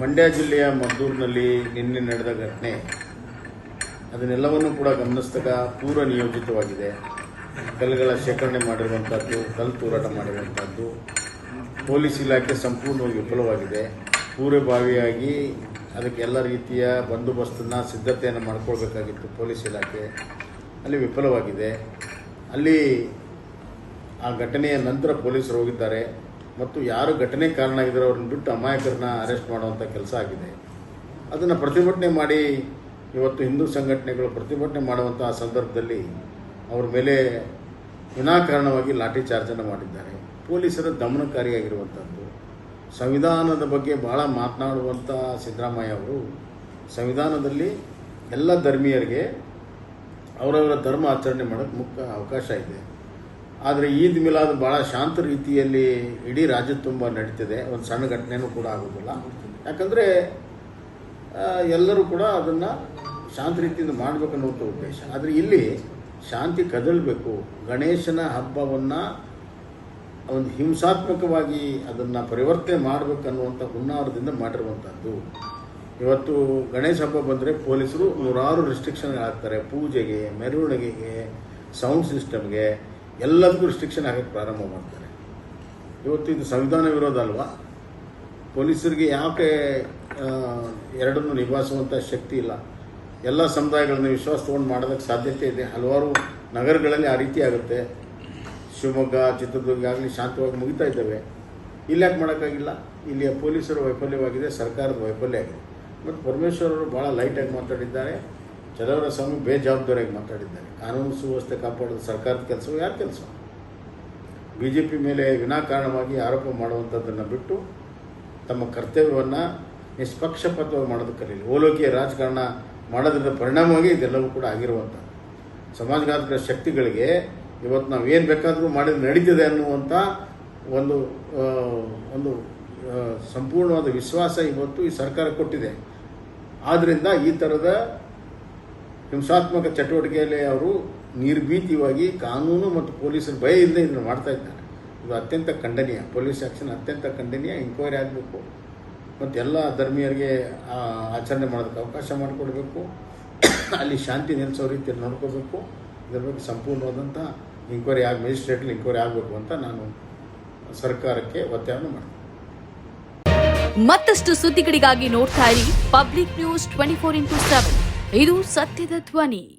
ಮಂಡ್ಯ ಜಿಲ್ಲೆಯ ಮದ್ದೂರಿನಲ್ಲಿ ನಿನ್ನೆ ನಡೆದ ಘಟನೆ. ಅದನ್ನೆಲ್ಲವನ್ನು ಕೂಡ ಗಮನಿಸಿದಾಗ ಪೂರ್ವ ನಿಯೋಜಿತವಾಗಿದೆ. ಕಲ್ಲುಗಳ ಶೇಖರಣೆ ಮಾಡಿರುವಂಥದ್ದು ಕಲ್ಲು ತೂರಾಟ ಮಾಡಿರುವಂಥದ್ದು ಪೊಲೀಸ್ ಇಲಾಖೆ ಸಂಪೂರ್ಣವಾಗಿ ವಿಫಲವಾಗಿದೆ. ಪೂರ್ವಭಾವಿಯಾಗಿ ಅದಕ್ಕೆ ಎಲ್ಲ ರೀತಿಯ ಬಂದೋಬಸ್ತನ್ನು, ಸಿದ್ಧತೆಯನ್ನು ಮಾಡಿಕೊಳ್ಬೇಕಾಗಿತ್ತು ಪೊಲೀಸ್ ಇಲಾಖೆ. ಅಲ್ಲಿ ವಿಫಲವಾಗಿದೆ. ಅಲ್ಲಿ ಆ ಘಟನೆಯ ನಂತರ ಪೊಲೀಸರು ಹೋಗಿದ್ದಾರೆ. ಮತ್ತು ಯಾರು ಘಟನೆ ಕಾರಣ ಆಗಿದ್ದಾರೆ ಅವ್ರನ್ನ ಬಿಟ್ಟು ಅಮಾಯಕರನ್ನ ಅರೆಸ್ಟ್ ಮಾಡುವಂಥ ಕೆಲಸ ಆಗಿದೆ. ಅದನ್ನು ಪ್ರತಿಭಟನೆ ಮಾಡಿ ಇವತ್ತು ಹಿಂದೂ ಸಂಘಟನೆಗಳು ಪ್ರತಿಭಟನೆ ಮಾಡುವಂಥ ಸಂದರ್ಭದಲ್ಲಿ ಅವ್ರ ಮೇಲೆ ವಿನಾಕಾರಣವಾಗಿ ಲಾಠಿ ಚಾರ್ಜನ್ನು ಮಾಡಿದ್ದಾರೆ. ಪೊಲೀಸರ ದಮನಕಾರಿಯಾಗಿರುವಂಥದ್ದು ಸಂವಿಧಾನದ ಬಗ್ಗೆ ಭಾಳ ಮಾತನಾಡುವಂಥ ಸಿದ್ದರಾಮಯ್ಯ ಅವರು ಸಂವಿಧಾನದಲ್ಲಿ ಎಲ್ಲ ಧರ್ಮೀಯರಿಗೆ ಅವರವರ ಧರ್ಮ ಆಚರಣೆ ಮಾಡೋಕ್ಕೆ ಮುಖ್ಯ ಅವಕಾಶ ಇದೆ. ಆದರೆ ಈದ್ ಮಿಲಾದ್ ಭಾಳ ಶಾಂತ ರೀತಿಯಲ್ಲಿ ಇಡೀ ರಾಜ್ಯ ತುಂಬ ನಡೀತಿದೆ. ಒಂದು ಸಣ್ಣ ಘಟನೆನೂ ಕೂಡ ಆಗೋದಿಲ್ಲ. ಯಾಕಂದರೆ ಎಲ್ಲರೂ ಕೂಡ ಅದನ್ನು ಶಾಂತ ರೀತಿಯಿಂದ ಮಾಡಬೇಕನ್ನುವಂಥ ಉದ್ದೇಶ. ಆದರೆ ಇಲ್ಲಿ ಶಾಂತಿ ಕದಳಬೇಕು ಗಣೇಶನ ಹಬ್ಬವನ್ನು ಒಂದು ಹಿಂಸಾತ್ಮಕವಾಗಿ ಅದನ್ನು ಪರಿವರ್ತನೆ ಮಾಡಬೇಕನ್ನುವಂಥ ಹುನ್ನಾರದಿಂದ ಮಾಡಿರುವಂಥದ್ದು ಇವತ್ತು ಗಣೇಶ ಹಬ್ಬ ಬಂದರೆ ಪೊಲೀಸರು ನೂರಾರು ರೆಸ್ಟ್ರಿಕ್ಷನ್ಗಳಾಗ್ತಾರೆ ಪೂಜೆಗೆ, ಮೆರವಣಿಗೆಗೆ ಸೌಂಡ್ ಸಿಸ್ಟಮ್ಗೆ ಎಲ್ಲದಕ್ಕೂ ರಿಸ್ಟ್ರಿಕ್ಷನ್ ಆಗೋಕ್ಕೆ ಪ್ರಾರಂಭ ಮಾಡ್ತಾರೆ. ಇವತ್ತು ಇದು ಸಂವಿಧಾನ ವಿರೋಧ ಅಲ್ವಾ? ಪೊಲೀಸರಿಗೆ ಯಾಕೆ ಎರಡನ್ನು ನಿಭಾಯಿಸುವಂಥ ಶಕ್ತಿ ಇಲ್ಲ? ಎಲ್ಲ ಸಮುದಾಯಗಳನ್ನು ವಿಶ್ವಾಸ ತೊಗೊಂಡು ಮಾಡೋದಕ್ಕೆ ಸಾಧ್ಯತೆ ಇದೆ. ಹಲವಾರು ನಗರಗಳಲ್ಲಿ ಆ ರೀತಿ ಆಗುತ್ತೆ. ಶಿವಮೊಗ್ಗ, ಚಿತ್ರದುರ್ಗ ಆಗಲಿ ಶಾಂತವಾಗಿ ಮುಗಿತಾ ಇದ್ದಾವೆ. ಇಲ್ಲಿ ಯಾಕೆ ಮಾಡೋಕ್ಕಾಗಿಲ್ಲ? ಇಲ್ಲಿಯ ಪೊಲೀಸರು ವೈಫಲ್ಯವಾಗಿದೆ, ಸರ್ಕಾರದ ವೈಫಲ್ಯ ಆಗಿದೆ. ಮತ್ತು ಪರಮೇಶ್ವರ್ ಅವರು ಭಾಳ ಲೈಟಾಗಿ ಮಾತಾಡಿದ್ದಾರೆ. ಚಲವರ ಸ್ವಾಮಿ ಬೇಜವಾಬ್ದಾರಿಯಾಗಿ ಮಾತಾಡಿದ್ದಾರೆ. ಕಾನೂನು ಸುವ್ಯವಸ್ಥೆ ಕಾಪಾಡೋದು ಸರ್ಕಾರದ ಕೆಲಸ ಯಾರ ಕೆಲಸ ಬಿ ಜೆ ಪಿ ಮೇಲೆ ವಿನಾಕಾರಣವಾಗಿ ಆರೋಪ ಮಾಡುವಂಥದ್ದನ್ನು ಬಿಟ್ಟು ತಮ್ಮ ಕರ್ತವ್ಯವನ್ನು ನಿಷ್ಪಕ್ಷಪಾತವಾಗಿ ಮಾಡೋದಕ್ಕೆ ಕರೀಲಿ. ಓಲೋಕಿಯ ರಾಜಕಾರಣ ಮಾಡೋದ್ರಿಂದ ಪರಿಣಾಮವಾಗಿ ಇದೆಲ್ಲವೂ ಕೂಡ ಆಗಿರುವಂಥ ಸಮಾಜಘಾತಕ ಶಕ್ತಿಗಳಿಗೆ ಇವತ್ತು ನಾವು ಏನು ಬೇಕಾದರೂ ಮಾಡಿದ್ರೆ ನಡೀತಿದೆ ಅನ್ನುವಂಥ ಒಂದು ಒಂದು ಸಂಪೂರ್ಣವಾದ ವಿಶ್ವಾಸ ಇವತ್ತು ಈ ಸರ್ಕಾರ ಕೊಟ್ಟಿದೆ. ಆದ್ದರಿಂದ ಈ ಥರದ ಹಿಂಸಾತ್ಮಕ ಚಟುವಟಿಕೆಯಲ್ಲಿ ಅವರು ನಿರ್ಭೀತಿಯಾಗಿ ಕಾನೂನು ಮತ್ತು ಪೊಲೀಸರ ಭಯ ಇಲ್ಲದೆ ಇದನ್ನು ಮಾಡ್ತಾ ಇದ್ದಾರೆ. ಇದು ಅತ್ಯಂತ ಖಂಡನೀಯ. ಪೊಲೀಸ್ ಆ್ಯಕ್ಷನ್ ಅತ್ಯಂತ ಖಂಡನೀಯ. ಎಂಕ್ವೈರಿ ಆಗಬೇಕು. ಮತ್ತು ಎಲ್ಲ ಧರ್ಮೀಯರಿಗೆ ಆಚರಣೆ ಮಾಡೋದಕ್ಕೆ ಅವಕಾಶ ಮಾಡಿಕೊಡ್ಬೇಕು. ಅಲ್ಲಿ ಶಾಂತಿ ನೆಲೆಸೋ ರೀತಿಯಲ್ಲಿ ನೋಡ್ಕೋಬೇಕು ಇದರ ಬಗ್ಗೆ ಸಂಪೂರ್ಣವಾದಂಥ ಎಂಕ್ವೈರಿ ಆಗಿ ಮ್ಯಾಜಿಸ್ಟ್ರೇಟ್ಲಿ ಎಂಕ್ವೈರಿ ಆಗಬೇಕು ಅಂತ ನಾನು ಸರ್ಕಾರಕ್ಕೆ ಒತ್ತಾಯವನ್ನು ಮಾಡ್ತೀನಿ. ಮತ್ತಷ್ಟು ಸುದ್ದಿಗಳಿಗಾಗಿ ನೋಡ್ತಾ ಇರಿ Public News twenty four into seven ಇದು ಸತ್ಯದ ಧ್ವನಿ.